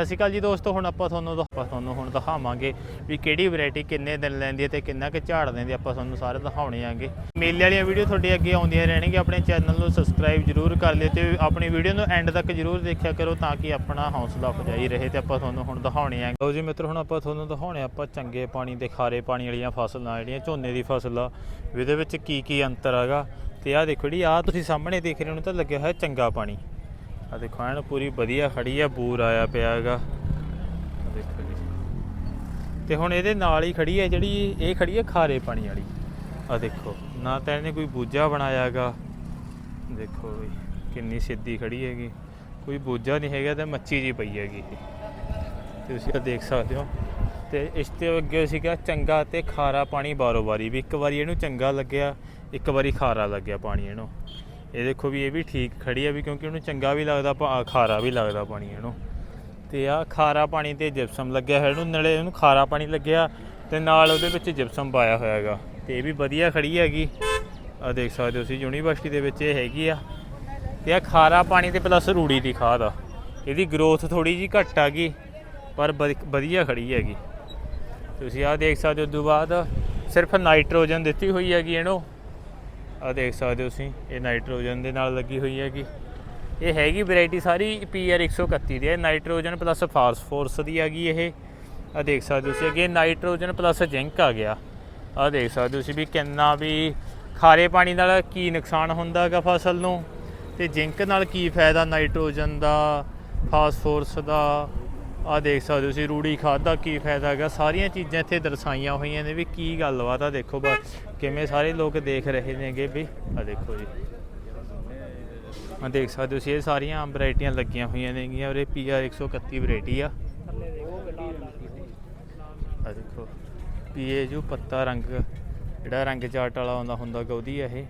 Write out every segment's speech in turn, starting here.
ਸਤਿ ਸ਼੍ਰੀ ਅਕਾਲ ਜੀ ਦੋਸਤੋ, ਹੁਣ ਆਪਾਂ ਤੁਹਾਨੂੰ ਆਪਾਂ ਤੁਹਾਨੂੰ ਹੁਣ ਦਿਖਾਵਾਂਗੇ ਵੀ ਕਿਹੜੀ ਵੈਰਾਈਟੀ ਕਿੰਨੇ ਦਿਨ ਲੈਂਦੀ ਹੈ ਤੇ ਕਿੰਨਾ ਕੁ ਝਾੜ ਦਿੰਦੀ ਹੈ। ਆਪਾਂ ਤੁਹਾਨੂੰ ਸਾਰੇ ਦਿਖਾਉਣੇ ਆਂਗੇ। ਮੇਲੇ ਵਾਲੀਆਂ ਵੀਡੀਓ ਤੁਹਾਡੇ ਅੱਗੇ ਆਉਂਦੀਆਂ ਰਹਿਣਗੀਆਂ। ਆਪਣੇ ਚੈਨਲ ਨੂੰ ਸਬਸਕ੍ਰਾਈਬ ਜਰੂਰ ਕਰ ਲਿਓ ਤੇ ਆਪਣੀ ਵੀਡੀਓ ਨੂੰ ਐਂਡ ਤੱਕ ਜਰੂਰ ਦੇਖਿਆ ਕਰੋ ਤਾਂ ਕਿ ਆਪਣਾ ਹੌਸਲਾ ਅਫਜਾਈ ਰਹੇ ਤੇ ਆਪਾਂ ਤੁਹਾਨੂੰ ਹੁਣ ਦਿਖਾਉਣੇ ਆਂਗੇ। ਲਓ ਜੀ ਮਿੱਤਰ, ਹੁਣ ਆਪਾਂ ਤੁਹਾਨੂੰ ਦਿਖਾਉਣੇ ਆਪਾਂ ਚੰਗੇ ਪਾਣੀ ਦੇ ਖਾਰੇ ਪਾਣੀ ਵਾਲੀਆਂ ਫਸਲਾਂ ਜਿਹੜੀਆਂ, ਝੋਨੇ ਦੀ ਫਸਲ ਆ। ਵੀ ਇਹਦੇ ਵਿੱਚ ਕੀ ਕੀ ਅੰਤਰ ਹੈਗਾ। ਤੇ ਆਹ ਦੇਖੋ ਜਿਹੜੀ ਆਹ ਤੁਸੀਂ ਸਾਹਮਣੇ ਦੇਖ ਰਹੇ ਹੋ ਤਾਂ ਲੱਗਿਆ ਹੋਇਆ ਚੰਗਾ ਪਾਣੀ। ਆ ਦੇਖੋ, ਐਨ ਪੂਰੀ ਵਧੀਆ ਖੜੀ ਆ, ਬੂਰ ਆਇਆ ਪਿਆ ਹੈਗਾ। ਦੇਖੋ ਜੀ। ਤੇ ਹੁਣ ਇਹਦੇ ਨਾਲ ਹੀ ਖੜੀ ਹੈ ਜਿਹੜੀ, ਇਹ ਖੜੀ ਹੈ ਖਾਰੇ ਪਾਣੀ ਵਾਲੀ। ਆ ਦੇਖੋ, ਨਾ ਤਾਂ ਇਹਨੇ ਕੋਈ ਬੂਜਾ ਬਣਾਇਆ ਹੈਗਾ। ਦੇਖੋ ਬਈ ਕਿੰਨੀ ਸਿੱਧੀ ਖੜੀ ਹੈਗੀ। ਕੋਈ ਬੂਜਾ ਨਹੀਂ ਹੈਗਾ ਤੇ ਮੱਛੀ ਜੀ ਪਈ ਹੈਗੀ ਤੁਸੀਂ ਇਹ ਦੇਖ ਸਕਦੇ ਹੋ। ਤੇ ਇਸ ਤੇ ਅੱਗੇ ਸੀਗਾ ਚੰਗਾ ਤੇ ਖਾਰਾ ਪਾਣੀ ਬਾਰੋ ਬਾਰੀ ਵੀ। ਇੱਕ ਵਾਰੀ ਇਹਨੂੰ ਚੰਗਾ ਲੱਗਿਆ, ਇੱਕ ਵਾਰੀ ਖਾਰਾ ਲੱਗਿਆ ਪਾਣੀ ਇਹਨੂੰ। ਇਹ ਦੇਖੋ ਵੀ ਇਹ ਵੀ ਠੀਕ ਖੜੀ ਆ ਵੀ ਕਿਉਂਕਿ ਉਹਨੂੰ ਚੰਗਾ ਵੀ ਲੱਗਦਾ ਪਾ- ਖਾਰਾ ਵੀ ਲੱਗਦਾ ਪਾਣੀ, ਇਹਨੂੰ। ਤੇ ਆ ਖਾਰਾ ਪਾਣੀ ਤੇ ਜਿਪਸਮ ਲੱਗਿਆ ਹੋਇਆ, ਇਹਨੂੰ ਨਲੇ ਇਹਨੂੰ ਖਾਰਾ ਪਾਣੀ ਲੱਗਿਆ ਤੇ ਨਾਲ ਉਹਦੇ ਵਿੱਚ ਜਿਪਸਮ ਪਾਇਆ ਹੋਇਆ ਹੈਗਾ। ਤੇ ਇਹ ਵੀ ਵਧੀਆ ਖੜੀ ਹੈਗੀ। ਆ ਦੇਖ ਸਕਦੇ ਹੋ ਤੁਸੀਂ, ਯੂਨੀਵਰਸਿਟੀ ਦੇ ਵਿੱਚ ਇਹ ਹੈਗੀ ਆ। ਤੇ ਆ ਖਾਰਾ ਪਾਣੀ ਤੇ ਪਲੱਸ ਰੂੜੀ ਦੀ ਖਾਦ ਆ। ਇਹਦੀ ਗਰੋਥ ਥੋੜੀ ਜੀ ਘੱਟ ਆ ਗਈ, ਪਰ ਵਧੀਆ ਖੜੀ ਹੈਗੀ। ਤੁਸੀਂ ਆ ਦੇਖ ਸਕਦੇ ਹੋ ਤੋਂ ਬਾਅਦ ਸਿਰਫ ਨਾਈਟ੍ਰੋਜਨ ਦਿੱਤੀ ਹੋਈ ਹੈਗੀ ਇਹਨੂੰ। ਆ ਦੇਖ ਸਕਦੇ ਹੋ ਤੁਸੀਂ, ਇਹ ਨਾਈਟ੍ਰੋਜਨ ਦੇ ਨਾਲ ਲੱਗੀ ਹੋਈ ਹੈਗੀ। ਇਹ ਹੈਗੀ ਵੈਰਾਈਟੀ ਸਾਰੀ ਪੀਆਰ 131 ਦੀ ਹੈ। ਨਾਈਟ੍ਰੋਜਨ ਪਲੱਸ ਫਾਸਫੋਰਸ ਦੀ ਹੈਗੀ ਇਹ। ਆ ਦੇਖ ਸਕਦੇ ਹੋ ਤੁਸੀਂ, ਅੱਗੇ ਨਾਈਟ੍ਰੋਜਨ ਪਲੱਸ ਜ਼ਿੰਕ ਆ ਗਿਆ। ਆ ਦੇਖ ਸਕਦੇ ਹੋ ਤੁਸੀਂ ਵੀ ਕਿੰਨਾ ਵੀ ਖਾਰੇ ਪਾਣੀ ਨਾਲ ਕੀ ਨੁਕਸਾਨ ਹੁੰਦਾ ਹੈਗਾ ਫਸਲ ਨੂੰ। ਤੇ ਜ਼ਿੰਕ ਨਾਲ ਕੀ ਫਾਇਦਾ ਨਾਈਟ੍ਰੋਜਨ ਦਾ, ਫਾਸਫੋਰਸ ਦਾ ਆ ਦੇਖ ਸਕਦੇ ਹੋ ਤੁਸੀਂ, ਰੂੜੀ ਖਾਦ ਦਾ ਕੀ ਫਾਇਦਾ ਹੈਗਾ? ਸਾਰੀਆਂ ਚੀਜ਼ਾਂ ਇੱਥੇ ਦਰਸਾਈਆਂ ਹੋਈਆਂ ਨੇ ਵੀ ਕੀ ਗੱਲਬਾਤ ਆ ਦੇਖੋ ਬਸ, ਕਿਵੇਂ ਸਾਰੇ ਲੋਕ ਦੇਖ ਰਹੇ ਨੇਗੇ ਵੀ ਆ ਦੇਖੋ ਜੀ। ਆ ਦੇਖ ਸਕਦੇ ਹੋ ਤੁਸੀਂ, ਇਹ ਸਾਰੀਆਂ ਵੈਰਾਈਟੀਆਂ ਲੱਗੀਆਂ ਹੋਈਆਂ ਨੇਗੀਆਂ, ਔਰ ਇਹ ਪੀਆਰ 131 ਵੈਰਾਈਟੀ ਆ। ਆ ਦੇਖੋ ਪੀਏ ਜੋ ਪੱਤਾ ਰੰਗ, ਜਿਹੜਾ ਰੰਗ ਚਾਟ ਵਾਲਾ ਆਉਂਦਾ ਹੁੰਦਾ ਗਾ ਆ ਇਹ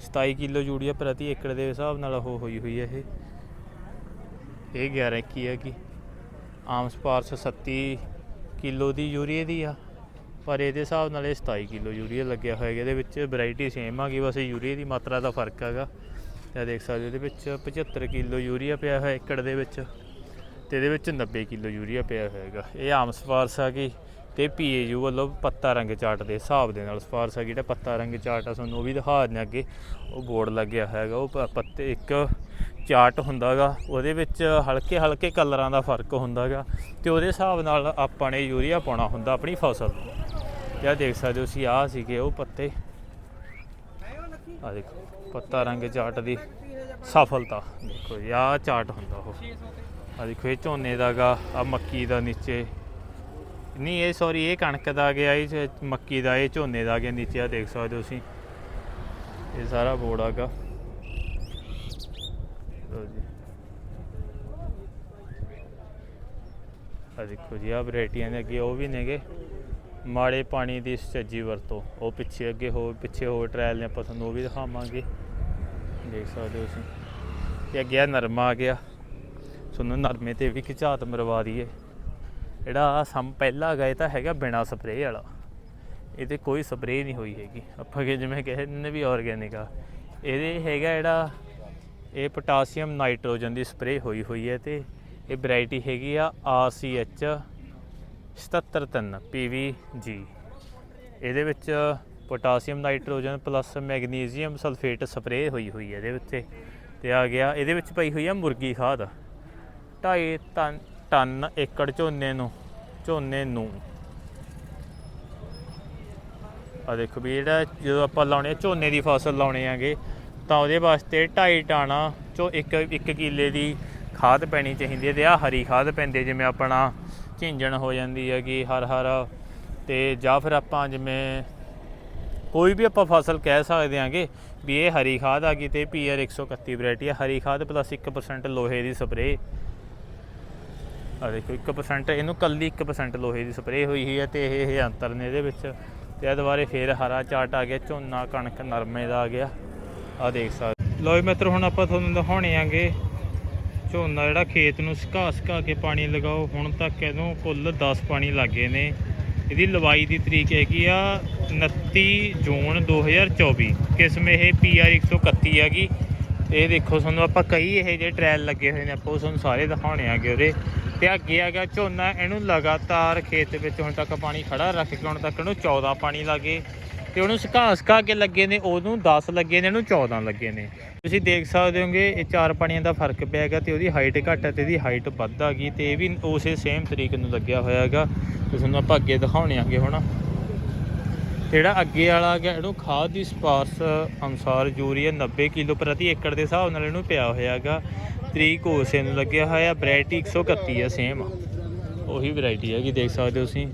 27 ਕਿਲੋ ਯੂਰੀਆ ਪ੍ਰਤੀ ਏਕੜ ਦੇ ਹਿਸਾਬ ਨਾਲ ਉਹ ਹੋਈ ਹੋਈ ਹੈ ਇਹ। ਇਹ 11 21 ਹੈਗੀ। ਆਮ ਸਪਾਰਸ 37 ਕਿਲੋ ਦੀ ਯੂਰੀਆ ਦੀ ਆ, ਪਰ ਇਹਦੇ ਹਿਸਾਬ ਨਾਲ ਇਹ 27 ਕਿਲੋ ਯੂਰੀਆ ਲੱਗਿਆ ਹੋਇਆ ਇਹਦੇ ਵਿੱਚ ਵੈਰਾਈਟੀ ਸੇਮ ਆ ਗਈ ਬਸ ਯੂਰੀਆ ਦੀ ਮਾਤਰਾ ਦਾ ਫ਼ਰਕ ਹੈਗਾ। ਤੇ ਦੇਖ ਸਕਦੇ ਹੋ, ਇਹਦੇ ਵਿੱਚ 75 ਕਿਲੋ ਯੂਰੀਆ ਪਿਆ ਹੋਇਆ ਏਕੜ ਦੇ ਵਿੱਚ ਤੇ ਇਹਦੇ ਵਿੱਚ 90 ਕਿਲੋ ਯੂਰੀਆ ਪਿਆ ਹੋਇਆ ਹੈਗਾ। ਇਹ ਆਮ ਸਪਾਰਸ ਆ ਗਈ ਤੇ ਪੀਏਯੂ ਵੱਲੋਂ ਪੱਤਾ ਰੰਗ ਚਾਰਟ ਦੇ ਹਿਸਾਬ ਦੇ ਨਾਲ ਸਪਾਰਸ ਆ ਜਿਹੜਾ ਪੱਤਾ ਰੰਗ ਚਾਰਟ ਆ ਤੁਹਾਨੂੰ ਉਹ ਵੀ ਦਿਖਾ ਦਿੰਦੇ ਅੱਗੇ। ਉਹ ਬੋਰਡ ਲੱਗਿਆ ਹੈਗਾ, ਉਹ ਪੱਤੇ ਇੱਕ ਚਾਰਟ ਹੁੰਦਾਗਾ, ਉਹਦੇ ਵਿੱਚ ਹਲਕੇ ਹਲਕੇ ਕਲਰਾਂ ਦਾ ਫ਼ਰਕ ਹੁੰਦਾਗਾ ਤੇ ਉਹਦੇ ਹਿਸਾਬ ਨਾਲ ਆਪਾਂ ਨੇ ਯੂਰੀਆ ਪਾਉਣਾ ਹੁੰਦਾ ਆਪਣੀ ਫਸਲ। ਨੂੰ ਤੇ ਦੇਖ ਸਕਦੇ ਹੋ ਤੁਸੀਂ, ਆਹ ਸੀਗੇ ਉਹ ਪੱਤੇ। ਆ ਦੇਖੋ, ਪੱਤਾ ਰੰਗ ਚਾਰਟ ਦੀ ਸਫਲਤਾ। ਦੇਖੋ ਜੀ, ਆਹ ਚਾਰਟ ਹੁੰਦਾ ਉਹ। ਆ ਦੇਖੋ, ਇਹ ਝੋਨੇ ਦਾਗਾ ਆ ਮੱਕੀ ਦਾ ਨੀਚੇ ਨਹੀਂ, ਇਹ ਸੌਰੀ ਇਹ ਕਣਕ ਦਾ ਗਿਆ, ਇਹ ਮੱਕੀ ਦਾ, ਇਹ ਝੋਨੇ ਦਾ ਆ ਗਿਆ, ਨੀਚੇ ਆ ਦੇਖ ਸਕਦੇ ਹੋ ਤੁਸੀਂ। ਇਹ ਸਾਰਾ ਬੋਰਡ ਆਗਾ ਲਓ ਜੀ। ਆ ਦੇਖੋ ਜੀ ਆ ਵੈਰਾਈਟੀਆਂ ਨੇ ਅੱਗੇ, ਉਹ ਵੀ ਨੇਗੇ। ਮਾੜੇ ਪਾਣੀ ਦੀ ਸੱਜੀ ਵਰਤੋਂ, ਉਹ ਪਿੱਛੇ ਅੱਗੇ ਹੋ, ਪਿੱਛੇ ਹੋਰ ਟ੍ਰਾਇਲ ਨੇ, ਆਪਾਂ ਤੁਹਾਨੂੰ ਉਹ ਵੀ ਦਿਖਾਵਾਂਗੇ। ਦੇਖ ਸਕਦੇ ਹੋ ਤੁਸੀਂ। ਤੇ ਅੱਗੇ ਆ ਨਰਮਾ ਆ ਗਿਆ। ਤੁਹਾਨੂੰ ਨਰਮੇ ਤੇ ਵੀ ਖਿਚਾਤ ਮਰਵਾ ਦਈਏ। ਜਿਹੜਾ ਸਮ ਪਹਿਲਾ ਹੈਗਾ, ਇਹ ਤਾਂ ਹੈਗਾ ਬਿਨਾ ਸਪਰੇਅ ਵਾਲਾ। ਇਹਦੇ ਕੋਈ ਸਪਰੇਅ ਨਹੀਂ ਹੋਈ ਹੈਗੀ। ਆਪਾਂ ਕਿ ਜਿਵੇਂ ਕਹਿੰਦੇ ਨੇ ਵੀ ਆਰਗੈਨਿਕ ਆ। ਇਹਦੇ ਹੈਗਾ ਜਿਹੜਾ ਇਹ ਪੋਟਾਸੀਅਮ ਨਾਈਟ੍ਰੋਜਨ ਦੀ ਸਪਰੇਅ ਹੋਈ ਹੋਈ ਹੈ ਤੇ ਇਹ ਵੈਰਾਈਟੀ ਹੈਗੀ ਆ RCH 773 PVG ਇਹਦੇ ਵਿੱਚ potassium nitrogen plus magnesium sulphate spray ਹੋਈ ਹੋਈ ਹੈ ਇਹਦੇ ਵਿੱਚ। ਤੇ ਆ ਗਿਆ, ਇਹਦੇ ਵਿੱਚ ਪਈ ਹੋਈ ਆ ਮੁਰਗੀ ਖਾਦ। 2.5 ਟਨ ਟਨ ਏਕੜ ਝੋਨੇ ਨੂੰ ਝੋਨੇ ਨੂੰ। ਆ ਦੇਖੋ ਵੀ ਜਿਹੜਾ ਜਦੋਂ ਆਪਾਂ ਲਾਉਣੇ ਆ, ਝੋਨੇ ਦੀ ਫਸਲ ਲਾਉਣੇ ਆਗੇ ਤਾਂ ਉਹਦੇ ਵਾਸਤੇ 2.5 ਟਾਣਾ ਚੋਂ ਇੱਕ ਇੱਕ ਕਿੱਲੇ ਦੀ ਖਾਦ ਪੈਣੀ ਚਾਹੀਦੀ ਹੈ ਤੇ ਆ ਹਰੀ ਖਾਦ ਪੈਂਦੀ ਜਿਵੇਂ ਆਪਣਾ ਝਿੰਜਣ ਹੋ ਜਾਂਦੀ ਹੈਗੀ ਹਰ ਹਰ। ਤੇ ਜਾਂ ਫਿਰ ਆਪਾਂ ਜਿਵੇਂ ਕੋਈ ਵੀ ਆਪਾਂ ਫਸਲ ਕਹਿ ਸਕਦੇ ਆਂਗੇ ਵੀ ਇਹ ਹਰੀ ਖਾਦ ਆ ਗਈ ਤੇ ਪੀਆਰ 131 ਵੈਰਾਈਟੀ ਹੈ ਹਰੀ ਖਾਦ ਪਲੱਸ 1% ਲੋਹੇ ਦੀ ਸਪਰੇ ਆ ਦੇਖੋ 1% ਇਹਨੂੰ ਕੱਲੀ 1% ਲੋਹੇ ਦੀ ਸਪਰੇਅ ਹੋਈ ਹੋਈ ਹੈ ਤੇ ਇਹ ਇਹ ਅੰਤਰ ਨੇ ਇਹਦੇ ਵਿੱਚ। ਤੇ ਆ ਦੁਬਾਰੇ ਫੇਰ ਹਰਾ ਚਾਟ ਆ ਗਿਆ, ਝੋਨਾ ਕਣਕ ਨਰਮੇ ਦਾ ਆ ਗਿਆ। ਆ ਦੇਖ ਸਕਦੇ ਲੋ ਮਿੱਤਰ, ਹੁਣ ਆਪਾਂ ਤੁਹਾਨੂੰ ਦਿਖਾਉਣੇ ਆਂਗੇ। ਝੋਨਾ ਜਿਹੜਾ ਖੇਤ ਨੂੰ ਸੁਕਾ ਸੁਕਾ ਕੇ ਪਾਣੀ ਲਗਾਓ, ਹੁਣ ਤੱਕ ਇਹਨੂੰ ਕੁੱਲ 10 ਪਾਣੀ ਲੱਗੇ ਨੇ। ਇਹਦੀ ਲਵਾਈ ਦੀ ਤਰੀਕ ਹੈਗੀ ਆ 29 ਜੂਨ 2024 ਕਿਸਮ ਇਹ ਪੀਆਰ 131 ਹੈਗੀ। ਇਹ ਦੇਖੋ, ਤੁਹਾਨੂੰ ਆਪਾਂ ਕਈ ਇਹ ਜਿਹੜੇ ਟ੍ਰਾਇਲ ਲੱਗੇ ਹੋਏ ਨੇ, ਆਪਾਂ ਉਹ ਤੁਹਾਨੂੰ ਸਾਰੇ ਦਿਖਾਉਣੇ ਆਗੇ ਉਹਦੇ। ਤੇ ਅੱਗੇ ਆ ਗਿਆ ਝੋਨਾ, ਇਹਨੂੰ ਲਗਾਤਾਰ ਖੇਤ ਵਿੱਚ ਹੁਣ ਤੱਕ ਪਾਣੀ ਖੜਾ ਰੱਖ ਕੇ ਹੁਣ ਤੱਕ ਇਹਨੂੰ 14 ਪਾਣੀ ਲਾਗੇ ਤੇ ਉਹਨੂੰ ਸੁਕਾ ਸੁਕਾ ਕੇ ਲੱਗੇ ਨੇ, ਉਹਨੂੰ 10 ਲੱਗੇ ਨੇ, ਇਹਨੂੰ 14 ਲੱਗੇ ਨੇ। ਤੁਸੀਂ ਦੇਖ ਸਕਦੇ ਹੋਗੇ, ਇਹ ਚਾਰ ਪਾਣੀਆਂ ਦਾ ਫ਼ਰਕ ਪਿਆ ਹੈਗਾ ਤੇ ਉਹਦੀ ਹਾਈਟ ਘੱਟ ਹੈ ਤੇ ਇਹਦੀ ਹਾਈਟ ਵੱਧ ਆ ਗਈ ਤੇ ਇਹ ਵੀ ਉਸੇ ਸੇਮ ਤਰੀਕ ਨੂੰ ਲੱਗਿਆ ਹੋਇਆ ਹੈਗਾ। ਤੇ ਤੁਹਾਨੂੰ ਆਪਾਂ ਅੱਗੇ ਦਿਖਾਉਣੇ ਆਂਗੇ ਹੁਣ। ਜਿਹੜਾ ਅੱਗੇ ਵਾਲਾ ਆ ਗਿਆ ਇਹਨੂੰ ਖਾਦ ਦੀ ਸਿਫਾਰਸ ਅਨੁਸਾਰ ਯੂਰੀਆ 90 ਕਿਲੋ ਪ੍ਰਤੀ ਏਕੜ ਦੇ ਹਿਸਾਬ ਨਾਲ ਇਹਨੂੰ ਪਿਆ ਹੋਇਆ ਹੈਗਾ। ਤਰੀਕ ਉਸੇ ਨੂੰ ਲੱਗਿਆ ਹੋਇਆ, ਵੈਰਾਈਟੀ 131 ਹੈ ਸੇਮ ਉਹੀ ਵੈਰਾਈਟੀ ਹੈਗੀ, ਦੇਖ ਸਕਦੇ ਹੋ ਤੁਸੀਂ।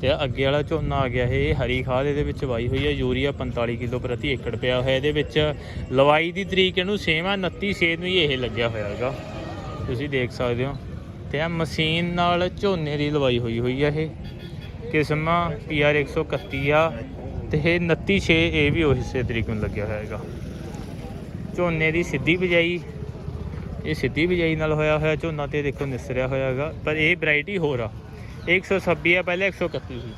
ਤੇ ਅੱਗੇ ਵਾਲਾ ਝੋਨਾ ਆ ਗਿਆ, ਇਹ ਹਰੀ ਖਾਦ ਇਹਦੇ ਵਿੱਚ ਵਾਈ ਹੋਈ ਹੈ ਯੂਰੀਆ 45 ਕਿਲੋ ਪ੍ਰਤੀ ਏਕੜ ਪਿਆ ਹੋਇਆ। ਇਹਦੇ ਵਿੱਚ ਲਵਾਈ ਦੀ ਤਰੀਕ ਇਹਨੂੰ ਸੇਮ ਆ 29 ਛੇ ਨੂੰ ਹੀ ਇਹ ਲੱਗਿਆ ਹੋਇਆ ਹੈਗਾ। ਤੁਸੀਂ ਦੇਖ ਸਕਦੇ ਹੋ। ਤੇ ਆ ਮਸ਼ੀਨ ਨਾਲ ਝੋਨੇ ਦੀ ਲਵਾਈ ਹੋਈ ਹੋਈ ਆ ਇਹ। ਕਿਸਮ ਪੀਆਰ 131 ਆ। ਤੇ ਇਹ 29 ਛੇ ਇਹ ਵੀ ਉਸੇ ਤਰੀਕੇ ਨੂੰ ਲੱਗਿਆ ਹੋਇਆ ਹੈਗਾ। ਝੋਨੇ ਦੀ ਸਿੱਧੀ ਬਿਜਾਈ, ਇਹ ਸਿੱਧੀ ਬਿਜਾਈ ਨਾਲ ਹੋਇਆ ਹੋਇਆ, ਝੋਨਾ ਤੇ ਦੇਖੋ ਨਿਸਰਿਆ ਹੋਇਆ ਹੈਗਾ, ਪਰ ਇਹ ਵੈਰਾਈਟੀ ਹੋਰ ਆ। ਇਹ 126 ਆ, ਪਹਿਲੇ 131 ਸੀ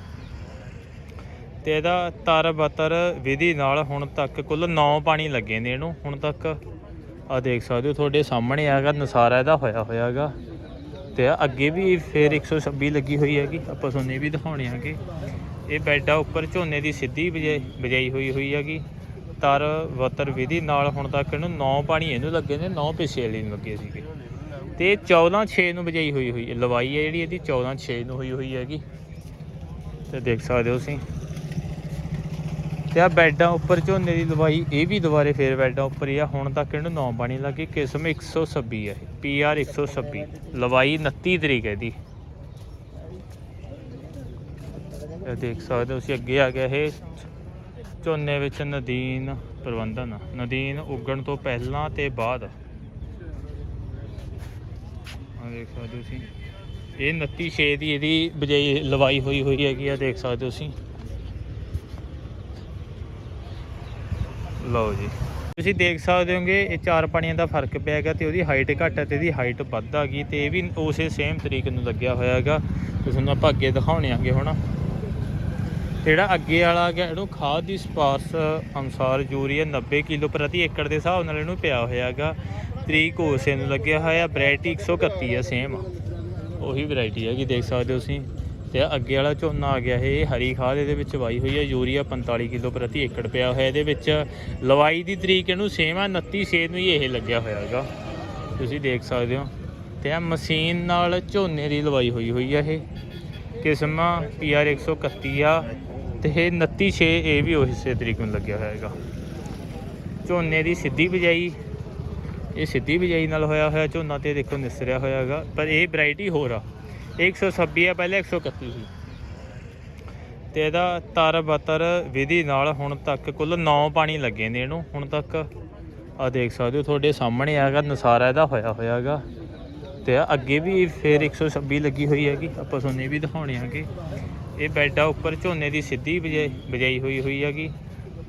ਤੇ ਇਹਦਾ ਤਰ ਬਤਰ ਵਿਧੀ ਨਾਲ ਹੁਣ ਤੱਕ ਕੁੱਲ 9 ਪਾਣੀ ਲੱਗੇ ਨੇ ਇਹਨੂੰ, ਹੁਣ ਤੱਕ ਆ ਦੇਖ ਸਕਦੇ ਹੋ, ਤੁਹਾਡੇ ਸਾਹਮਣੇ ਹੈਗਾ, ਨਸਾਰਾ ਇਹਦਾ ਹੋਇਆ ਹੋਇਆ ਹੈਗਾ। ਤੇ ਅੱਗੇ ਵੀ ਫੇਰ 126 ਲੱਗੀ ਹੋਈ ਹੈਗੀ, ਆਪਾਂ ਤੁਹਾਨੂੰ ਇਹ ਵੀ ਦਿਖਾਉਣੇ ਆਗੇ ਇਹ ਬੈੱਡਾਂ ਉੱਪਰ ਝੋਨੇ ਦੀ ਸਿੱਧੀ ਬਜਾਈ ਬਿਜਾਈ ਹੋਈ ਹੋਈ ਹੈਗੀ। ਤਰ ਵਤਰ ਵਿਧੀ ਨਾਲ ਹੁਣ ਤੱਕ ਇਹਨੂੰ 9 ਪਾਣੀ ਇਹਨੂੰ ਲੱਗੇ ਨੇ 9 ਪਿਛੇ ਵਾਲੀ ਨੂੰ ਲੱਗੇ ਸੀਗੇ। ਤੇ 14 6 ਨੂੰ ਬਿਜਾਈ ਹੋਈ ਹੋਈ, ਲਵਾਈ ਹੈ ਜਿਹੜੀ ਇਹਦੀ 14 6 ਨੂੰ ਹੋਈ ਹੋਈ ਹੈਗੀ। ਤੇ ਦੇਖ ਸਕਦੇ ਹੋ ਤੁਸੀਂ। ਤੇ ਆ ਬੈੱਡਾਂ ਉੱਪਰ ਝੋਨੇ ਦੀ ਲਵਾਈ, ਇਹ ਵੀ ਦੁਬਾਰੇ ਫੇਰ ਬੈੱਡਾਂ ਉੱਪਰ ਹੀ ਆ। ਹੁਣ ਤੱਕ ਇਹਨੂੰ 9 ਪਾਣੀ ਲੱਗੀ, ਕਿਸਮ 126 ਹੈ ਪੀਆਰ 126 ਲਵਾਈ 29 ਤਰੀਕ ਹੈ ਇਹਦੀ। ਇਹ ਦੇਖ ਸਕਦੇ ਹੋ ਤੁਸੀਂ ਅੱਗੇ ਆ ਗਿਆ ਇਹ ਝੋਨੇ ਵਿੱਚ ਨਦੀਨ ਪ੍ਰਬੰਧਨ, ਨਦੀਨ ਉੱਗਣ ਤੋਂ ਪਹਿਲਾਂ ਤੇ ਬਾਅਦ। ਆ ਦੇਖ ਸਕਦੇ ਹੋ ਤੁਸੀਂ। ਇਹ 29 ਛੇ ਦੀ ਇਹਦੀ ਬਜਾਈ ਲਵਾਈ ਹੋਈ ਹੋਈ ਹੈਗੀ ਆ, ਦੇਖ ਸਕਦੇ ਹੋ ਤੁਸੀਂ। ਲਓ ਜੀ। ਤੁਸੀਂ ਦੇਖ ਸਕਦੇ ਹੋਗੇ, ਇਹ ਚਾਰ ਪਾਣੀਆਂ ਦਾ ਫ਼ਰਕ ਪਿਆ ਹੈਗਾ ਤੇ ਉਹਦੀ ਹਾਈਟ ਘੱਟ ਹੈ ਤੇ ਇਹਦੀ ਹਾਈਟ ਵੱਧ ਆ ਗਈ ਤੇ ਇਹ ਵੀ ਉਸੇ ਸੇਮ ਤਰੀਕੇ ਨੂੰ ਲੱਗਿਆ ਹੋਇਆ ਹੈਗਾ। ਤੇ ਤੁਹਾਨੂੰ ਆਪਾਂ ਅੱਗੇ ਦਿਖਾਉਣੇ ਆਂਗੇ ਹੁਣ। ਜਿਹੜਾ ਅੱਗੇ ਵਾਲਾ ਹੈਗਾ, ਇਹਨੂੰ ਖਾਦ ਦੀ ਸਿਫਾਰਸ਼ ਅਨੁਸਾਰ ਯੂਰੀਆ 90 ਕਿਲੋ ਪ੍ਰਤੀ ਏਕੜ ਦੇ ਹਿਸਾਬ ਨਾਲ ਇਹਨੂੰ ਪਿਆ ਹੋਇਆ ਹੈਗਾ। ਤਰੀਕ ਉਸੇ ਨੂੰ ਲੱਗਿਆ ਹੋਇਆ, ਵੈਰਾਈਟੀ 131 ਹੈ, ਸੇਮ। ਉਹੀ ਵੈਰਾਈਟੀ ਹੈਗੀ, ਦੇਖ ਸਕਦੇ ਹੋ ਤੁਸੀਂ। ਤੇ ਅੱਗੇ ਵਾਲਾ ਝੋਨਾ ਆ ਗਿਆ, ਇਹ ਹਰੀ ਖਾਦ ਇਹਦੇ ਵਿੱਚ ਵਾਈ ਹੋਈ ਹੈ, ਯੂਰੀਆ 45 ਕਿਲੋ ਪ੍ਰਤੀ ਏਕੜ ਪਿਆ ਹੋਇਆ, ਇਹਦੇ ਵਿੱਚ ਲਵਾਈ ਦੀ ਤਰੀਕ ਇਹਨੂੰ ਸੇਮ ਆ 29 ਛੇ ਨੂੰ ਹੀ ਇਹ ਲੱਗਿਆ ਹੋਇਆ ਹੈਗਾ। ਤੁਸੀਂ ਦੇਖ ਸਕਦੇ ਹੋ। ਤੇ ਆ ਮਸ਼ੀਨ ਨਾਲ ਝੋਨੇ ਦੀ ਲਵਾਈ ਹੋਈ ਹੋਈ ਆ ਇਹ। ਕਿਸਮ ਪੀਆਰ 131 ਆ। ਤੇ ਇਹ 29 ਛੇ ਇਹ ਵੀ ਉਸੇ ਤਰੀਕ ਨੂੰ ਲੱਗਿਆ ਹੋਇਆ ਹੈਗਾ। ਝੋਨੇ ਦੀ ਸਿੱਧੀ ਬਿਜਾਈ, ਇਹ ਸਿੱਧੀ ਬਿਜਾਈ ਨਾਲ ਹੋਇਆ ਹੋਇਆ, ਝੋਨਾ ਤੇ ਦੇਖੋ ਨਿਸਰਿਆ ਹੋਇਆ ਹੈਗਾ, ਪਰ ਇਹ ਵੈਰਾਈਟੀ ਹੋਰ ਆ। ਇਹ 126 ਆ, ਪਹਿਲੇ 131 ਸੀ ਤੇ ਇਹਦਾ ਤਰ ਬਤਰ ਵਿਧੀ ਨਾਲ ਹੁਣ ਤੱਕ ਕੁੱਲ 9 ਪਾਣੀ ਲੱਗੇ ਨੇ ਇਹਨੂੰ। ਹੁਣ ਤੱਕ ਆ ਦੇਖ ਸਕਦੇ ਹੋ, ਤੁਹਾਡੇ ਸਾਹਮਣੇ ਹੈਗਾ, ਨਸਾਰਾ ਇਹਦਾ ਹੋਇਆ ਹੋਇਆ ਹੈਗਾ। ਤੇ ਅੱਗੇ ਵੀ ਫੇਰ 126 ਲੱਗੀ ਹੋਈ ਹੈਗੀ, ਆਪਾਂ ਤੁਹਾਨੂੰ ਇਹ ਵੀ ਦਿਖਾਉਣੇ ਆਂਗੇ ਇਹ ਬੈੱਡਾਂ ਉੱਪਰ ਝੋਨੇ ਦੀ ਸਿੱਧੀ ਬਜਾਈ ਬਿਜਾਈ ਹੋਈ ਹੋਈ ਹੈਗੀ।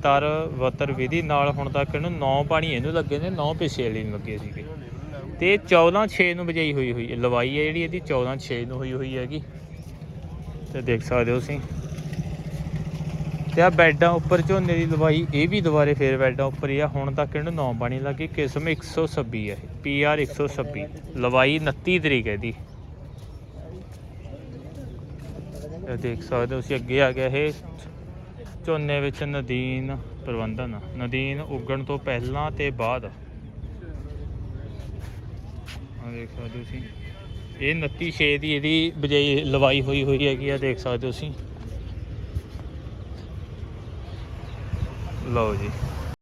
ਤਰ ਵਤਰ ਵਿਧੀ ਨਾਲ ਹੁਣ ਤੱਕ ਇਹਨੂੰ 9 ਪਾਣੀ ਇਹਨੂੰ ਲੱਗੇ ਨੇ 9 ਪਿਛੇ ਵਾਲੀ ਨੂੰ ਲੱਗੇ ਸੀਗੇ। ਤੇ 14 6 ਨੂੰ ਬਿਜਾਈ ਹੋਈ ਹੋਈ, ਲਵਾਈ ਹੈ ਜਿਹੜੀ ਇਹਦੀ 14 6 ਨੂੰ ਹੋਈ ਹੋਈ ਹੈਗੀ। ਤੇ ਦੇਖ ਸਕਦੇ ਹੋ ਤੁਸੀਂ। ਤੇ ਆ ਬੈੱਡਾਂ ਉੱਪਰ ਝੋਨੇ ਦੀ ਲਵਾਈ, ਇਹ ਵੀ ਦੁਬਾਰੇ ਫੇਰ ਬੈੱਡਾਂ ਉੱਪਰ ਹੀ ਆ। ਹੁਣ ਤੱਕ ਇਹਨੂੰ 9 ਪਾਣੀ ਲੱਗੀ, ਕਿਸਮ 126 ਹੈ। ਪੀਆਰ 126 ਲਵਾਈ 29 ਤਰੀਕ ਹੈ ਇਹਦੀ। ਇਹ ਦੇਖ ਸਕਦੇ ਹੋ, ਤੁਸੀਂ ਅੱਗੇ ਆ ਗਿਆ ਇਹ ਝੋਨੇ ਵਿੱਚ ਨਦੀਨ ਪ੍ਰਬੰਧਨ। ਨਦੀਨ ਉੱਗਣ ਤੋਂ ਪਹਿਲਾਂ ਤੇ ਬਾਅਦ। ਆ ਦੇਖ ਸਕਦੇ ਹੋ ਤੁਸੀਂ। ਇਹ 29 ਛੇ ਦੀ ਇਹਦੀ ਬਜਾਈ ਲਵਾਈ ਹੋਈ ਹੋਈ ਹੈਗੀ ਆ, ਦੇਖ ਸਕਦੇ ਹੋ ਤੁਸੀਂ। ਲਓ ਜੀ।